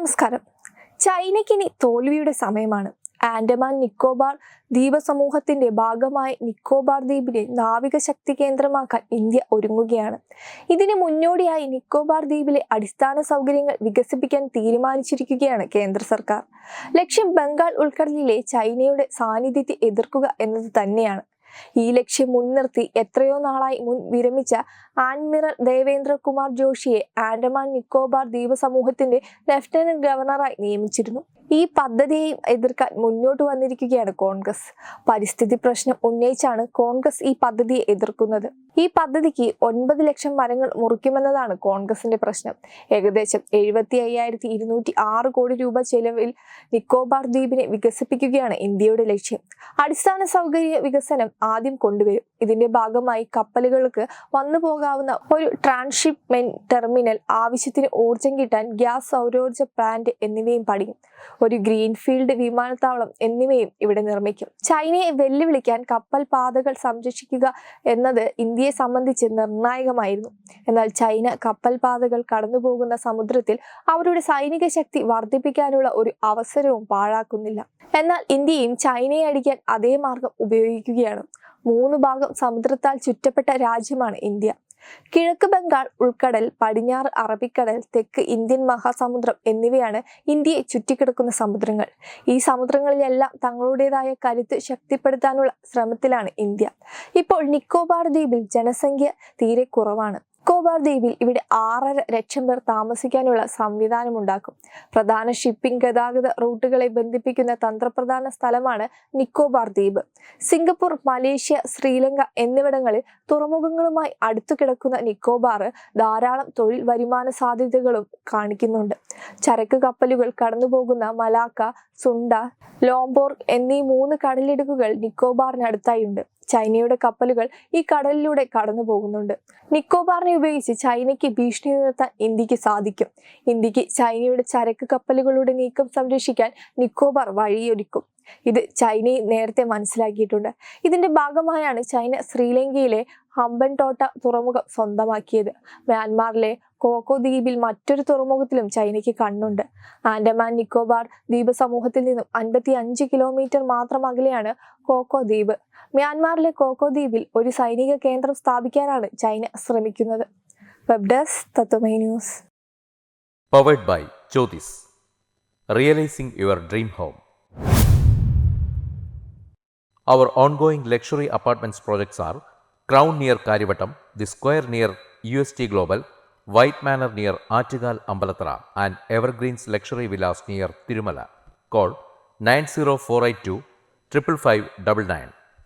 നമസ്കാരം. ചൈനയ്ക്കിനി തോൽവിയുടെ സമയമാണ്. ആൻഡമാൻ നിക്കോബാർ ദ്വീപ സമൂഹത്തിന്റെ ഭാഗമായ നിക്കോബാർ ദ്വീപിനെ നാവിക ശക്തി കേന്ദ്രമാക്കാൻ ഇന്ത്യ ഒരുങ്ങുകയാണ്. ഇതിന് മുന്നോടിയായി നിക്കോബാർ ദ്വീപിലെ അടിസ്ഥാന സൗകര്യങ്ങൾ വികസിപ്പിക്കാൻ തീരുമാനിച്ചിരിക്കുകയാണ് കേന്ദ്ര സർക്കാർ. ലക്ഷ്യം ബംഗാൾ ഉൾക്കടലിലെ ചൈനയുടെ സാന്നിധ്യത്തെ എതിർക്കുക എന്നത് തന്നെയാണ്. ഈ ലക്ഷ്യം മുൻനിർത്തി എത്രയോ നാളായി മുൻ വിരമിച്ച ആൻമിറൽ ദേവേന്ദ്രകുമാർ ജോഷിയെ ആൻഡമാൻ നിക്കോബാർ ദ്വീപ സമൂഹത്തിന്റെ ലഫ്റ്റനന്റ് ഗവർണറായി നിയമിച്ചിരുന്നു. ഈ പദ്ധതിയെയും എതിർക്കാൻ മുന്നോട്ട് വന്നിരിക്കുകയാണ് കോൺഗ്രസ്. പരിസ്ഥിതി പ്രശ്നം ഉന്നയിച്ചാണ് കോൺഗ്രസ് ഈ പദ്ധതിയെ എതിർക്കുന്നത്. ഈ പദ്ധതിക്ക് ഒൻപത് ലക്ഷം മരങ്ങൾ മുറിക്കുമെന്നതാണ് കോൺഗ്രസിന്റെ പ്രശ്നം. ഏകദേശം എഴുപത്തി അയ്യായിരത്തി ഇരുന്നൂറ്റി ആറ് കോടി രൂപ ചെലവിൽ നിക്കോബാർ ദ്വീപിനെ വികസിപ്പിക്കുകയാണ് ഇന്ത്യയുടെ ലക്ഷ്യം. അടിസ്ഥാന സൗകര്യ വികസനം ആദ്യം കൊണ്ടുവരും. ഇതിന്റെ ഭാഗമായി കപ്പലുകൾക്ക് വന്നു പോകാവുന്ന ഒരു ട്രാൻസ്ഷിപ്മെന്റ് ടെർമിനൽ ആവശ്യത്തിന് ഊർജം കിട്ടാൻ ഗ്യാസ് സൗരോർജ പ്ലാന്റ് എന്നിവയും പണിയും. ഒരു ഗ്രീൻഫീൽഡ് വിമാനത്താവളം എന്നിവയും ഇവിടെ നിർമ്മിക്കും. ചൈനയെ വെല്ലുവിളിക്കാൻ കപ്പൽ പാതകൾ സംരക്ഷിക്കുക എന്നത് ഇന്ത്യയെ സംബന്ധിച്ച് നിർണായകമായിരുന്നു. എന്നാൽ ചൈന കപ്പൽ പാതകൾ കടന്നുപോകുന്ന സമുദ്രത്തിൽ അവരുടെ സൈനിക ശക്തി വർദ്ധിപ്പിക്കാനുള്ള ഒരു അവസരവും പാഴാക്കുന്നില്ല. എന്നാൽ ഇന്ത്യയും ചൈനയെ അടിക്കാൻ അതേ മാർഗം ഉപയോഗിക്കുകയാണ്. മൂന്ന് ഭാഗം സമുദ്രത്താൽ ചുറ്റപ്പെട്ട രാജ്യമാണ് ഇന്ത്യ. കിഴക്ക് ബംഗാൾ ഉൾക്കടൽ പടിഞ്ഞാറ് അറബിക്കടൽ തെക്ക് ഇന്ത്യൻ മഹാസമുദ്രം എന്നിവയാണ് ഇന്ത്യയെ ചുറ്റിക്കിടക്കുന്ന സമുദ്രങ്ങൾ. ഈ സമുദ്രങ്ങളിലെല്ലാം തങ്ങളുടേതായ കരുത്ത് ശക്തിപ്പെടുത്താനുള്ള ശ്രമത്തിലാണ് ഇന്ത്യ. ഇപ്പോൾ നിക്കോബാർ ദ്വീപിൽ ജനസംഖ്യ തീരെ കുറവാണ്. നിക്കോബാർ ദ്വീപിൽ ഇവിടെ ആറര ലക്ഷം പേർ താമസിക്കാനുള്ള സംവിധാനം ഉണ്ടാക്കും. പ്രധാന ഷിപ്പിംഗ് ഗതാഗത റൂട്ടുകളെ ബന്ധിപ്പിക്കുന്ന തന്ത്രപ്രധാന സ്ഥലമാണ് നിക്കോബാർ ദ്വീപ്. സിംഗപ്പൂർ മലേഷ്യ ശ്രീലങ്ക എന്നിവിടങ്ങളിൽ തുറമുഖങ്ങളുമായി അടുത്തു കിടക്കുന്ന നിക്കോബാർ ധാരാളം തൊഴിൽ വരുമാന സാധ്യതകളും കാണിക്കുന്നുണ്ട്. ചരക്ക് കപ്പലുകൾ കടന്നുപോകുന്ന മലാക്ക സുണ്ട ലോംബോർഗ് എന്നീ മൂന്ന് കടലിടുക്കുകൾ നിക്കോബാറിനടുത്തായുണ്ട് ചൈനയുടെ കപ്പലുകൾ ഈ കടലിലൂടെ കടന്നു പോകുന്നുണ്ട്. നിക്കോബാറിനെ ഉപയോഗിച്ച് ചൈനയ്ക്ക് ഭീഷണി ഉയർത്താൻ ഇന്ത്യയ്ക്ക് സാധിക്കും. ഇന്ത്യയ്ക്ക് ചൈനയുടെ ചരക്ക് കപ്പലുകളുടെ നീക്കം സംരക്ഷിക്കാൻ നിക്കോബാർ വഴിയൊരുക്കും. ഇത് ചൈനയെ നേരത്തെ മനസ്സിലാക്കിയിട്ടുണ്ട്. ഇതിന്റെ ഭാഗമായാണ് ചൈന ശ്രീലങ്കയിലെ ഹംബൻടോട്ട തുറമുഖം സ്വന്തമാക്കിയത്. മ്യാൻമാറിലെ കോക്കോ ദ്വീപിൽ മറ്റൊരു തുറമുഖത്തിലും ചൈനയ്ക്ക് കണ്ണുണ്ട്. ആൻഡമാൻ നിക്കോബാർ ദ്വീപ് സമൂഹത്തിൽ നിന്നും അൻപത്തി അഞ്ച് കിലോമീറ്റർ മാത്രം അകലെയാണ് കോക്കോ ദ്വീപ്. മ്യാൻമാറിലെ കോക്കോ ദ്വീപിൽ ഒരു സൈനിക കേന്ദ്രം സ്ഥാപിക്കാനാണ് ചൈന ശ്രമിക്കുന്നത് web news powered by Jyothis realising your dream home Our ongoing luxury apartments projects are Crown near Karivattam, The Square near UST Global, White Manor near Achigal Ambalatra, and Evergreens Luxury Villas near Tirumala. Call 90482 55599.